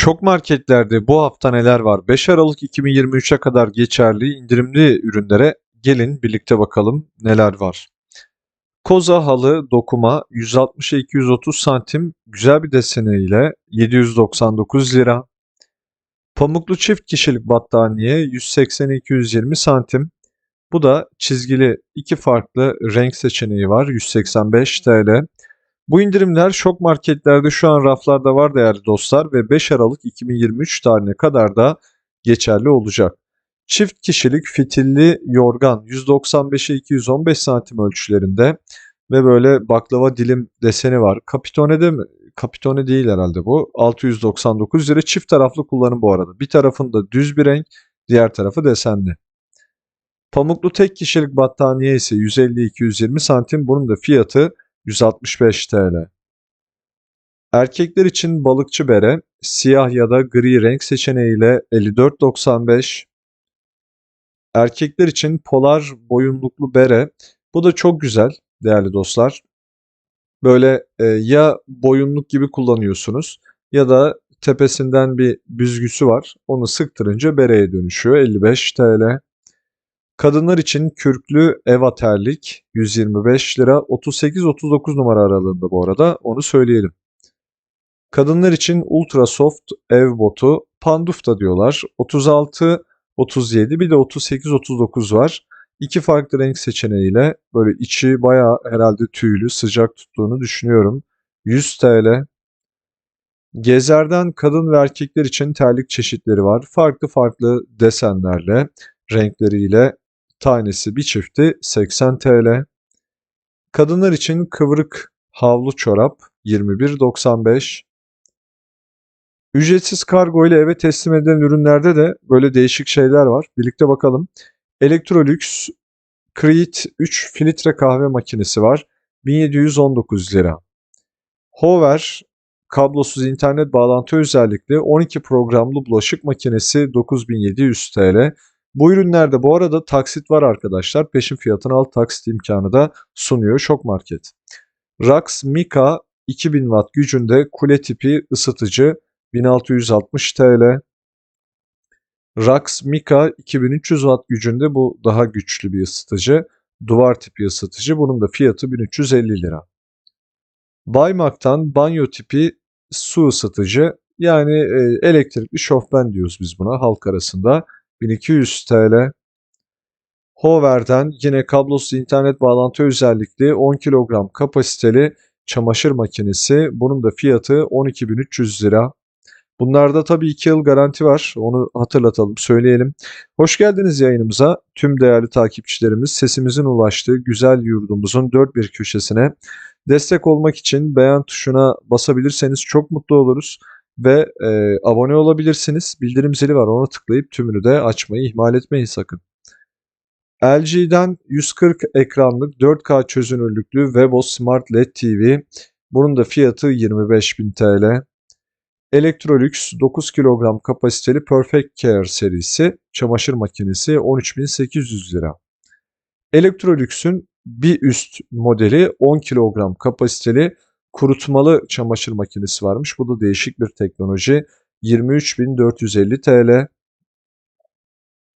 Şok marketlerde bu hafta neler var? 5 Aralık 2023'e kadar geçerli indirimli ürünlere gelin birlikte bakalım neler var. Koza halı dokuma 160'a 230 santim güzel bir deseniyle 799 lira. Pamuklu çift kişilik battaniye 180 220 santim. Bu da çizgili iki farklı renk seçeneği var 185 TL. Bu indirimler şok marketlerde şu an raflarda var değerli dostlar ve 5 Aralık 2023 tarihine kadar da geçerli olacak. Çift kişilik fitilli yorgan 195'e 215 santim ölçülerinde ve böyle baklava dilim deseni var. Kapitone'de mi? Kapitone değil herhalde bu. 699 lira çift taraflı kullanım bu arada. Bir tarafında düz bir renk, diğer tarafı desenli. Pamuklu tek kişilik battaniye ise 150-220 santim. Bunun da fiyatı 165 TL. Erkekler için balıkçı bere siyah ya da gri renk seçeneğiyle 54.95. Erkekler için polar boyunluklu bere. Bu da çok güzel değerli dostlar. Böyle e, ya boyunluk gibi kullanıyorsunuz ya da tepesinden bir büzgüsü var. Onu sıktırınca bereye dönüşüyor. 55 TL. Kadınlar için kürklü eva terlik 125 lira 38-39 numara aralığında bu arada onu söyleyelim. Kadınlar için ultra soft ev botu panduf da diyorlar 36 37 bir de 38 39 var. İki farklı renk seçeneğiyle böyle içi bayağı herhalde tüylü sıcak tuttuğunu düşünüyorum. 100 TL. Gezerden kadın ve erkekler için terlik çeşitleri var. Farklı farklı desenlerle, renkleriyle tanesi bir çifti 80 TL. Kadınlar için kıvrık havlu çorap 21.95. Ücretsiz kargo ile eve teslim edilen ürünlerde de böyle değişik şeyler var. Birlikte bakalım. Electrolux Creed 3 filtre kahve makinesi var. 1719 lira. Hover kablosuz internet bağlantı özellikli 12 programlı bulaşık makinesi 9700 TL. Bu ürünlerde bu arada taksit var arkadaşlar. Peşin fiyatına alt taksit imkanı da sunuyor Şok Market. Rax Mika 2000 watt gücünde kule tipi ısıtıcı 1660 TL. Rax Mika 2300 watt gücünde bu daha güçlü bir ısıtıcı. Duvar tipi ısıtıcı. Bunun da fiyatı 1350 lira. Baymak'tan banyo tipi su ısıtıcı yani e, elektrikli şofben diyoruz biz buna halk arasında. 1200 TL. Hover'den yine kablosuz internet bağlantı özellikli 10 kilogram kapasiteli çamaşır makinesi. Bunun da fiyatı 12.300 lira. Bunlarda tabii 2 yıl garanti var. Onu hatırlatalım, söyleyelim. Hoş geldiniz yayınımıza. Tüm değerli takipçilerimiz sesimizin ulaştığı güzel yurdumuzun dört bir köşesine destek olmak için beğen tuşuna basabilirseniz çok mutlu oluruz ve e, abone olabilirsiniz. Bildirim zili var ona tıklayıp tümünü de açmayı ihmal etmeyin sakın. LG'den 140 ekranlık 4K çözünürlüklü Webos Smart LED TV. Bunun da fiyatı 25.000 TL. Electrolux 9 kilogram kapasiteli Perfect Care serisi çamaşır makinesi 13.800 lira. Electrolux'ün bir üst modeli 10 kilogram kapasiteli kurutmalı çamaşır makinesi varmış. Bu da değişik bir teknoloji. 23.450 TL.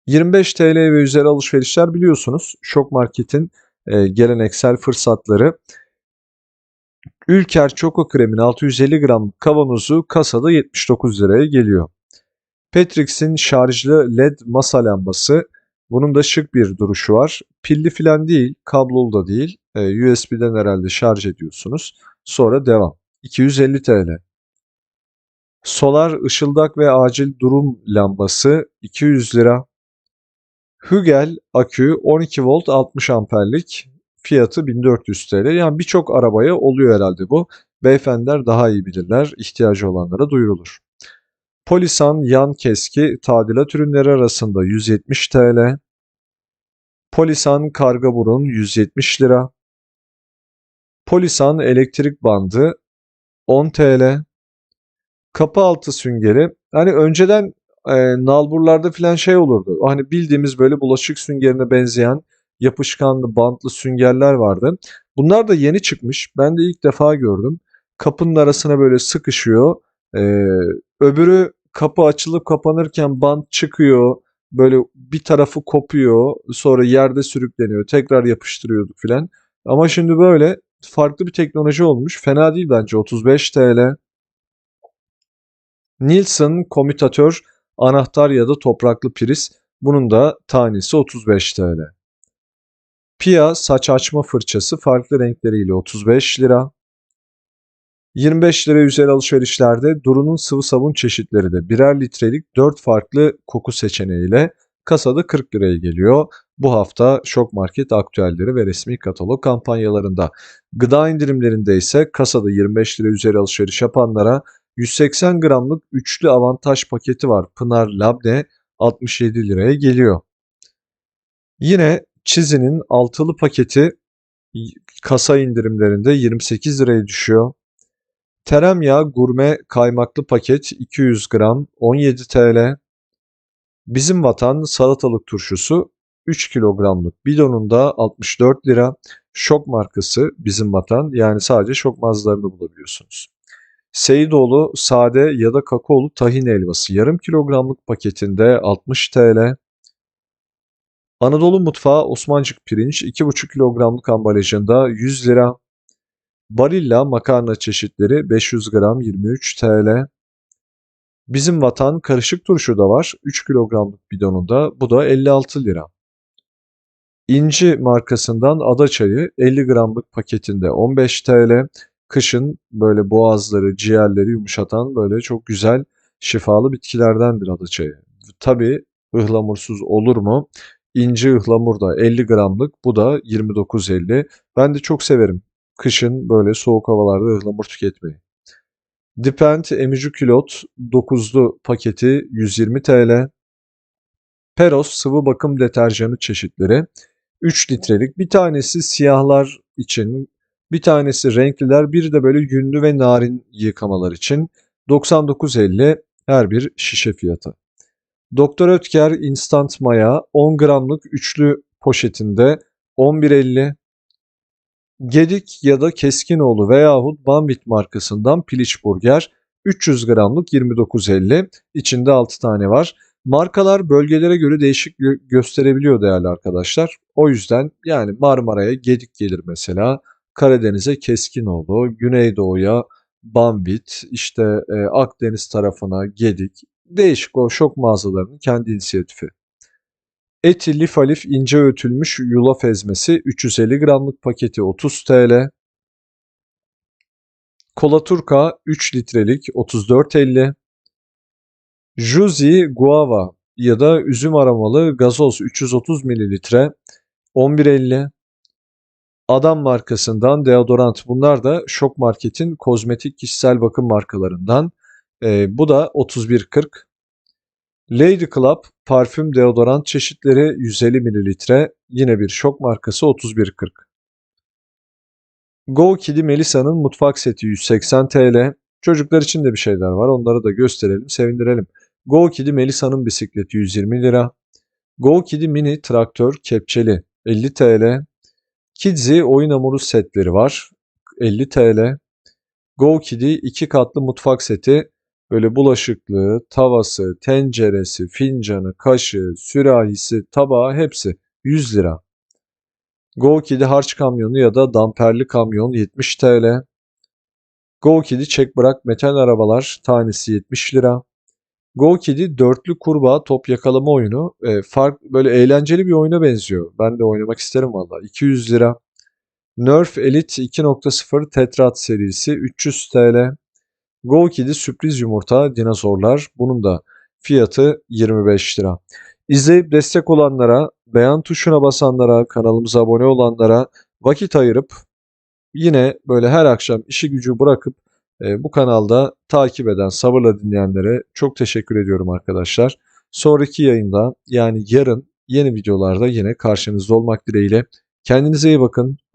25 TL ve üzeri alışverişler biliyorsunuz. Şok Market'in e, geleneksel fırsatları. Ülker Çoko Krem'in 650 gram kavanozu kasada 79 liraya geliyor. Petrix'in şarjlı LED masa lambası. Bunun da şık bir duruşu var. Pilli filan değil, kablolu da değil. E, USB'den herhalde şarj ediyorsunuz. Sonra devam. 250 TL. Solar ışıldak ve acil durum lambası 200 lira. Hügel akü 12 volt 60 amperlik fiyatı 1400 TL. Yani birçok arabaya oluyor herhalde bu. Beyefendiler daha iyi bilirler. İhtiyacı olanlara duyurulur. Polisan yan keski tadilat ürünleri arasında 170 TL. Polisan karga burun 170 lira. Polisan elektrik bandı 10 TL. Kapı altı süngeri. Hani önceden e, nalburlarda falan şey olurdu. Hani bildiğimiz böyle bulaşık süngerine benzeyen yapışkanlı bantlı süngerler vardı. Bunlar da yeni çıkmış. Ben de ilk defa gördüm. Kapının arasına böyle sıkışıyor. E, Öbürü kapı açılıp kapanırken bant çıkıyor. Böyle bir tarafı kopuyor. Sonra yerde sürükleniyor. Tekrar yapıştırıyorduk filan. Ama şimdi böyle farklı bir teknoloji olmuş. Fena değil bence 35 TL. Nielsen komütatör anahtar ya da topraklı priz. Bunun da tanesi 35 TL. Pia saç açma fırçası farklı renkleriyle 35 lira. 25 lira üzeri alışverişlerde Duru'nun sıvı sabun çeşitleri de birer litrelik 4 farklı koku seçeneğiyle kasada 40 liraya geliyor. Bu hafta Şok Market aktüelleri ve resmi katalog kampanyalarında. Gıda indirimlerinde ise kasada 25 lira üzeri alışveriş yapanlara 180 gramlık üçlü avantaj paketi var. Pınar Labne 67 liraya geliyor. Yine Çizi'nin altılı paketi kasa indirimlerinde 28 liraya düşüyor. Tereyağı gurme kaymaklı paket 200 gram 17 TL. Bizim vatan salatalık turşusu 3 kilogramlık bidonunda 64 lira. Şok markası bizim vatan yani sadece şok mağazalarında bulabiliyorsunuz. Seyidoğlu sade ya da kakaolu tahin helvası yarım kilogramlık paketinde 60 TL. Anadolu mutfağı Osmancık pirinç 2,5 kilogramlık ambalajında 100 lira. Barilla makarna çeşitleri 500 gram 23 TL. Bizim vatan karışık turşu da var 3 kilogramlık bidonunda bu da 56 lira. İnci markasından ada çayı 50 gramlık paketinde 15 TL. Kışın böyle boğazları, ciğerleri yumuşatan böyle çok güzel şifalı bitkilerdendir ada çayı. Tabi ıhlamursuz olur mu? İnci ıhlamur da 50 gramlık bu da 29.50. Ben de çok severim kışın böyle soğuk havalarda ıhlamur tüketmeyi. Dipent emici külot 9'lu paketi 120 TL. Peros sıvı bakım deterjanı çeşitleri 3 litrelik. Bir tanesi siyahlar için, bir tanesi renkliler, bir de böyle yünlü ve narin yıkamalar için 99.50 her bir şişe fiyatı. Doktor Ötker Instant Maya 10 gramlık üçlü poşetinde 11.50 Gedik ya da Keskinoğlu veyahut Bambit markasından piliç burger 300 gramlık 29.50 içinde 6 tane var. Markalar bölgelere göre değişik gö gösterebiliyor değerli arkadaşlar. O yüzden yani Marmara'ya Gedik gelir mesela. Karadeniz'e Keskinoğlu, Güneydoğu'ya Bambit, işte e, Akdeniz tarafına Gedik. Değişik o şok mağazalarının kendi inisiyatifi. Eti lif alif ince öğütülmüş yulaf ezmesi 350 gramlık paketi 30 TL. Kola Turka 3 litrelik 34.50. Juzi Guava ya da üzüm aromalı gazoz 330 mililitre 11.50. Adam markasından deodorant bunlar da Şok Market'in kozmetik kişisel bakım markalarından. Ee, bu da 31.40. Lady Club parfüm deodorant çeşitleri 150 mililitre yine bir Şok markası 31.40. Go Kidi Melisa'nın mutfak seti 180 TL. Çocuklar için de bir şeyler var onları da gösterelim sevindirelim. Go Kidi Melisa'nın bisikleti 120 lira. Go Kidi Mini traktör kepçeli 50 TL. Kidsy oyun hamuru setleri var 50 TL. Go Kidi iki katlı mutfak seti böyle bulaşıklığı, tavası, tenceresi, fincanı, kaşığı, sürahisi, tabağı hepsi 100 lira. Go Kidi harç kamyonu ya da damperli kamyon 70 TL. Go Kidi çek bırak metal arabalar tanesi 70 lira. Go Kid'i dörtlü kurbağa top yakalama oyunu. E, fark böyle eğlenceli bir oyuna benziyor. Ben de oynamak isterim valla. 200 lira. Nerf Elite 2.0 Tetrat serisi 300 TL. Go Kid'i sürpriz yumurta dinozorlar. Bunun da fiyatı 25 lira. İzleyip destek olanlara, beğen tuşuna basanlara, kanalımıza abone olanlara vakit ayırıp yine böyle her akşam işi gücü bırakıp bu kanalda takip eden, sabırla dinleyenlere çok teşekkür ediyorum arkadaşlar. Sonraki yayında yani yarın yeni videolarda yine karşınızda olmak dileğiyle. Kendinize iyi bakın.